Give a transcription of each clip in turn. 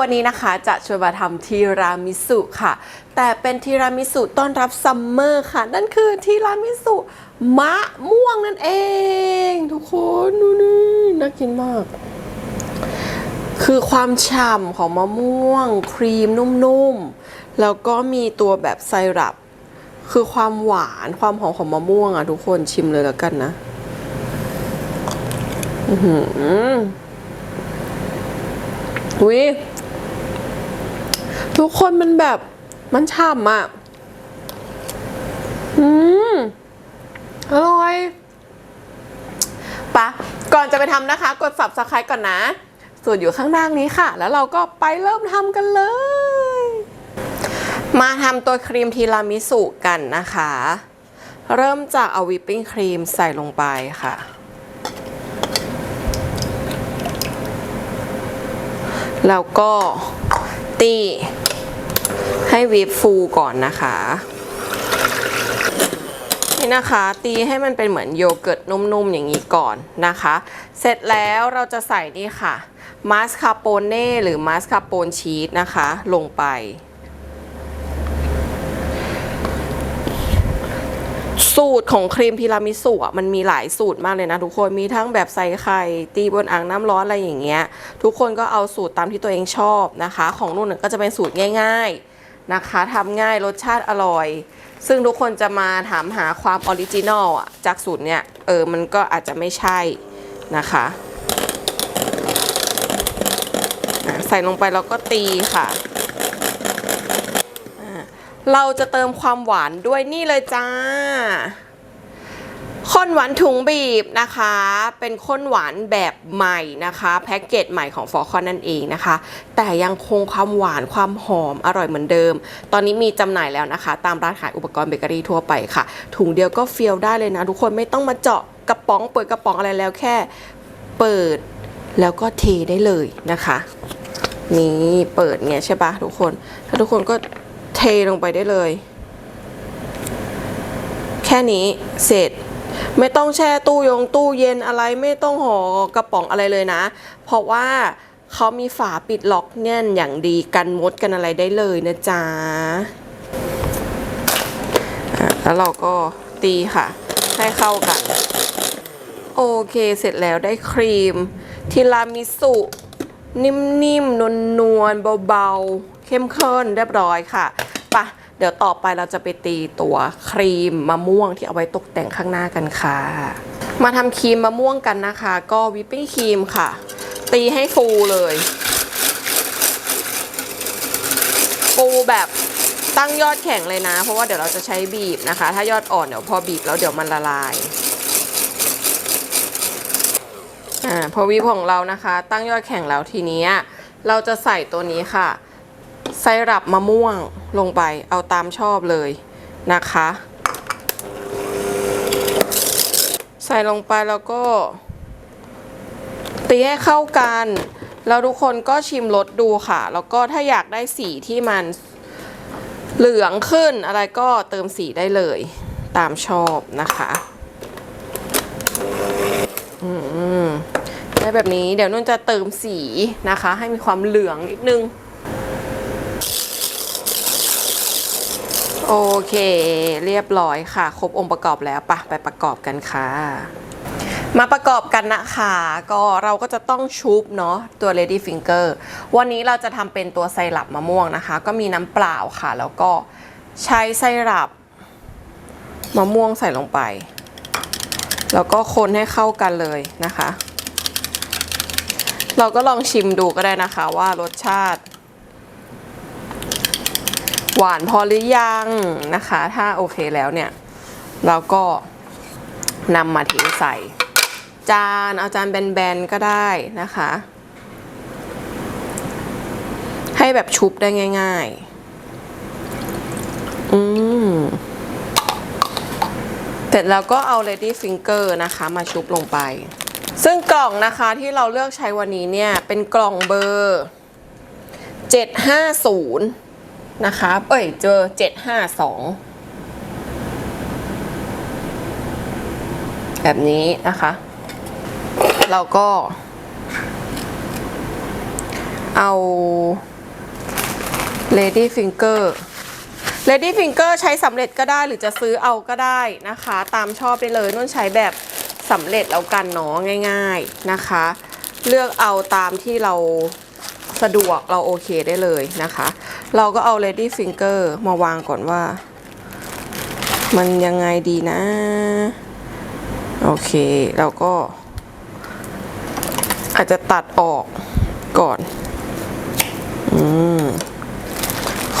วันนี้นะคะจะชวนมาทำทีรามิสุค่ะ แต่เป็นทีรามิสุต้อนรับซัมเมอร์ค่ะ นั่นคือทีรามิสุมะม่วงนั่นเอง ทุกคนดูนี่น่ากินมาก คือความฉ่ำของมะม่วง ครีมนุ่มๆ แล้วก็มีตัวแบบไซรัป คือความหวานความหอมของมะม่วงอะทุกคนชิมเลยแล้วกันนะอือหืออุ้ย ทุกคนมันแบบมันฉ่ำอะ อืมอร่อยปะก่อนจะไปทำนะคะ กด subscribe ก่อนนะ ส่วนอยู่ข้างล่างนี้ค่ะ แล้วเราก็ไปเริ่มทำกันเลย มาทำตัวครีมทีรามิสุกันนะคะ เริ่มจากเอาวิปปิ้งครีมใส่ลงไปค่ะ แล้วก็ตี ให้วิปฟูก่อนนะคะ นี่นะคะ ตีให้มันเป็นเหมือนโยเกิร์ตนุ่มๆอย่างนี้ก่อนนะคะ เสร็จแล้วเราจะใส่นี่ค่ะมาสคาโปเน่หรือมาสคาโปนชีสนะคะ ลงไป สูตรของครีมทีรามิสุอะมันมีหลายสูตรมากเลยนะทุกคนมีทั้งแบบใส่ไข่ตีบนอ่างน้ำร้อนอะไรอย่างเงี้ยทุกคนก็เอาสูตรตามที่ตัวเองชอบนะคะ ของนุ่นก็จะเป็นสูตรง่าย ๆนะคะทำง่ายรสชาติอร่อย ซึ่งทุกคนจะมาถามหาความออริจินอลอะจากสูตรเนี้ยเออมันก็อาจจะไม่ใช่นะคะอะใส่ลงไปแล้วก็ตีค่ะ เราจะเติมความหวานด้วยนี่เลยจ้าข้นหวานถุงบีบนะคะ เป็นข้นหวานแบบใหม่นะคะแพ็กเกจใหม่ของฟอคอนนั่นเองนะคะ แต่ยังคงความหวานความหอมอร่อยเหมือนเดิม ตอนนี้มีจำหน่ายแล้วนะคะ ตามร้านขายอุปกรณ์เบเกอรี่ทั่วไปค่ะ ถุงเดียวก็เฟียวได้เลยนะ ทุกคนไม่ต้องมาเจาะกระป๋องเปิดกระป๋องอะไรแล้วแค่เปิดแล้วก็เทได้เลยนะคะ นี่เปิดเงี้ยใช่ปะทุกคน ถ้าทุกคนก็ เทลงไปได้เลย แค่นี้เสร็จไม่ต้องแช่ตู้ยงตู้เย็นอะไรไม่ต้องห่อกระป๋องอะไรเลยนะ เพราะว่าเขามีฝาปิดล็อกแน่นอย่างดีกันมดกันอะไรได้เลยนะจ๊ะอะแล้วเราก็ตีค่ะ ให้เข้ากัน โอเคเสร็จแล้วได้ครีม ทีรามิสุ นิ่มๆนวลๆเบาๆ เข้มข้นเรียบร้อยค่ะ ปะเดี๋ยวต่อไปเราจะไปตีตัวครีมมะม่วงที่เอาไว้ตกแต่งข้างหน้ากันค่ะ มาทำครีมมะม่วงกันนะคะ ก็วิปปิ้งครีมค่ะ ตีให้ฟูเลยฟูแบบตั้งยอดแข็งเลยนะ เพราะว่าเดี๋ยวเราจะใช้บีบนะคะ ถ้ายอดอ่อนเดี๋ยวพอบีบแล้วเดี๋ยวมันละลายอ่าพอวิปของเรานะคะ ตั้งยอดแข็งแล้วทีนี้เราจะใส่ตัวนี้ค่ะ ไซรัปมะม่วงลงไปเอาตามชอบเลยนะคะ ใส่ลงไปแล้วก็ ตีให้เข้ากัน แล้วทุกคนก็ชิมรสดูค่ะ แล้วก็ถ้าอยากได้สีที่มันเหลืองขึ้นอะไรก็เติมสีได้เลย ตามชอบนะคะอืมได้แบบนี้เดี๋ยวนุ่นจะเติมสีนะคะ ให้มีความเหลืองนิดนึง โอเค เรียบร้อยค่ะ ครบองค์ประกอบแล้วปะไปประกอบกันค่ะ มาประกอบกันนะคะก็เราก็จะต้องชุบเนาะตัว Lady Finger วันนี้เราจะทำเป็นตัวไซรัปมะม่วงนะคะ ก็มีน้ำเปล่าค่ะ แล้วก็ใช้ไซรัปมะม่วงใส่ลงไป แล้วก็คนให้เข้ากันเลยนะคะ เราก็ลองชิมดูก็ได้นะคะว่ารสชาติ หวานพอหรือยังนะคะ ถ้าโอเคแล้วเนี่ย เราก็นำมาเทใส่ จานเอาจานแบนๆก็ได้นะคะ ให้แบบชุบได้ง่ายๆ อืมเสร็จแล้วก็เอา Lady Finger นะคะ มาชุบลงไป ซึ่งกล่องนะคะที่เราเลือกใช้วันนี้เนี่ย เป็นกล่องเบอร์ 750 นะคะเอ้ยเจอ752แบบนี้นะคะ เราก็ เอา Lady Finger Lady Finger ใช้สำเร็จก็ได้หรือจะซื้อเอาก็ได้นะคะ ตามชอบไปเลยนุ่นใช้แบบสำเร็จแล้วกันเนาะง่าย ๆนะคะ เลือกเอาตามที่เรา สะดวกเราโอเคได้เลยนะคะ เราก็เอา Lady Finger มาวางก่อนว่า มันยังไงดีนะ โอเคเราก็ อาจจะตัดออกก่อน อืม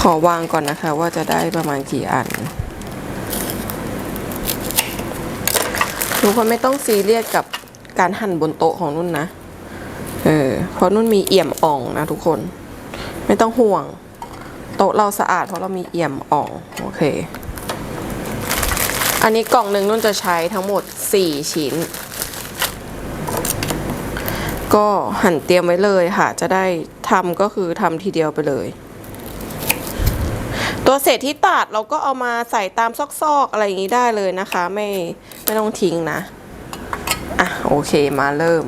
ขอวางก่อนนะคะ ว่าจะได้ประมาณกี่อันทุกคนไม่ต้องซีเรียสกับการหั่นบนโต๊ะของนุ่นนะ เออเพราะนุ่นมีเอี่ยมอ่องนะทุกคน ไม่ต้องห่วง โต๊ะเราสะอาดเพราะเรามีเอี่ยมอ่อง โอเค อันนี้กล่องหนึ่งนุ่นจะใช้ทั้งหมด 4 ชิ้น ก็หั่นเตรียมไว้เลยค่ะ จะได้ทำก็คือทำทีเดียวไปเลย ตัวเศษที่ตัดเราก็เอามาใส่ตามซอกๆอะไรอย่างนี้ได้เลยนะคะ ไม่ไม่ต้องทิ้งนะ อะโอเคมาเริ่ม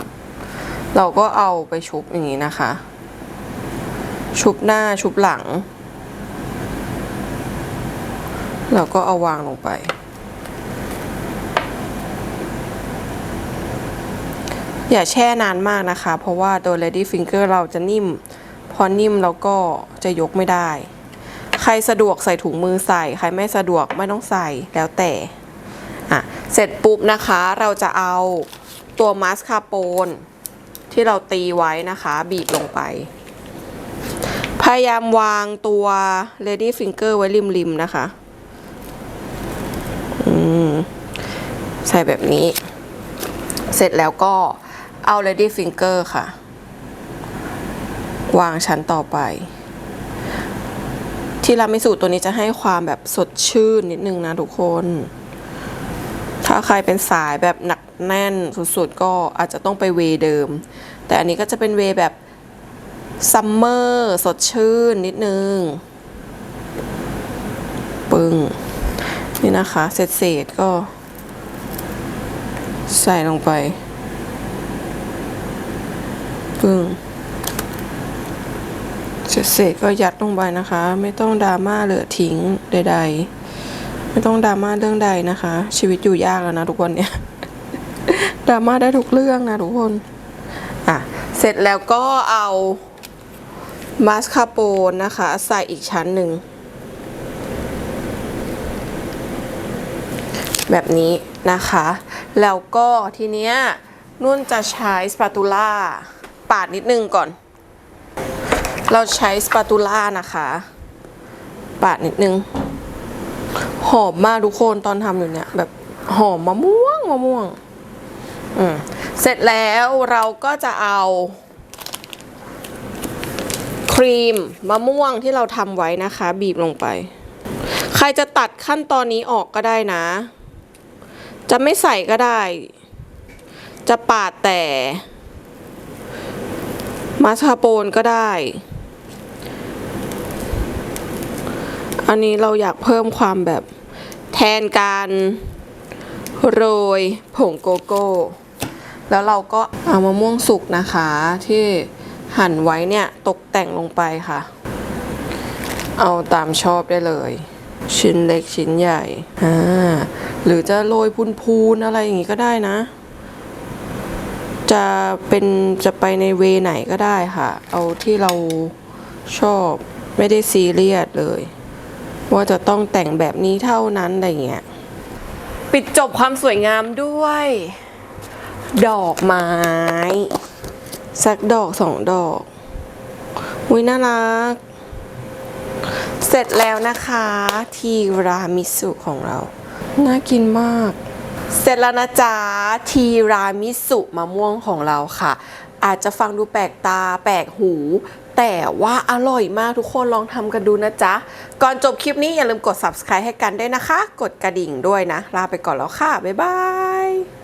เราก็เอาไปชุบอย่างนี้นะคะ ชุบหน้าชุบหลังเราก็เอาวางลงไป อย่าแช่นานมากนะคะ เพราะว่าตัว Lady Finger เราจะนิ่ม พอนิ่มแล้วก็จะยกไม่ได้ ใครสะดวกใส่ถุงมือใส่ ใครไม่สะดวกไม่ต้องใส่แล้วแต่อะเสร็จปุ๊บนะคะเราจะเอาตัวมาสคาโปน ที่เราตีไว้นะคะ บีบลงไป พยายามวางตัว Lady Finger ไว้ริมๆนะคะใส่แบบนี้ เสร็จแล้วก็เอา Lady Finger ค่ะ วางชั้นต่อไป ที่รามิสุตัวนี้จะให้ความแบบสดชื่นนิดนึงนะทุกคน ถ้าใครเป็นสายแบบหนักแน่นสุดๆ ก็อาจจะต้องไปเวเดิม แต่อันนี้ก็จะเป็นเวแบบซัมเมอร์สดชื่นนิดนึง ปึ้ง นี่นะคะเศษๆก็ ใส่ลงไป ปึ้งเศษๆก็ยัดลงไปนะคะ ไม่ต้องดราม่าเหลือทิ้งใด ๆ ไม่ต้องดราม่าเรื่องใดนะคะ ชีวิตอยู่ยากแล้วนะทุกคนเนี่ยดราม่าได้ทุกเรื่องนะทุกคนอะเสร็จแล้วก็เอามาสคาโปนนะคะ ใส่อีกชั้นหนึ่ง แบบนี้นะคะ แล้วก็ทีเนี้ยนุ่นจะใช้สปาตูล่าปาดนิดนึงก่อน เราใช้สปาตูล่านะคะ ปาดนิดนึง หอมมากทุกคนตอนทำอยู่เนี่ย แบบหอมมะม่วงมะม่วง อืมเสร็จแล้วเราก็จะเอา ครีมมะม่วงที่เราทำไว้นะคะ บีบลงไป ใครจะตัดขั้นตอนนี้ออกก็ได้นะ จะไม่ใส่ก็ได้ จะปาดแต่ มาสคาโปนก็ได้ อันนี้เราอยากเพิ่มความแบบแทนการโรยผงโกโก้ แล้วเราก็เอามะม่วงสุกนะคะ ที่หั่นไว้เนี่ยตกแต่งลงไปค่ะ เอาตามชอบได้เลย ชิ้นเล็กชิ้นใหญ่อ่าหรือจะโรยพูนๆอะไรอย่างงี้ก็ได้นะ จะเป็นจะไปในเวไหนก็ได้ค่ะ เอาที่เราชอบไม่ได้ซีเรียสเลย ว่าจะต้องแต่งแบบนี้เท่านั้นอะไรเงี้ยปิดจบความสวยงามด้วย ดอกไม้ สักดอกสองดอกอุ้ยน่ารัก เสร็จแล้วนะคะ ทีรามิสุของเรา น่ากินมาก เสร็จแล้วนะจ๊ะทีรามิสุมะม่วงของเราค่ะ อาจจะฟังดูแปลกตาแปลกหู แต่ว่าอร่อยมากทุกคนลองทำกันดูนะจ๊ะ ก่อนจบคลิปนี้อย่าลืมกด subscribe ให้กันด้วยนะคะ กดกระดิ่งด้วยนะ ลาไปก่อนแล้วค่ะ บ๊ายบาย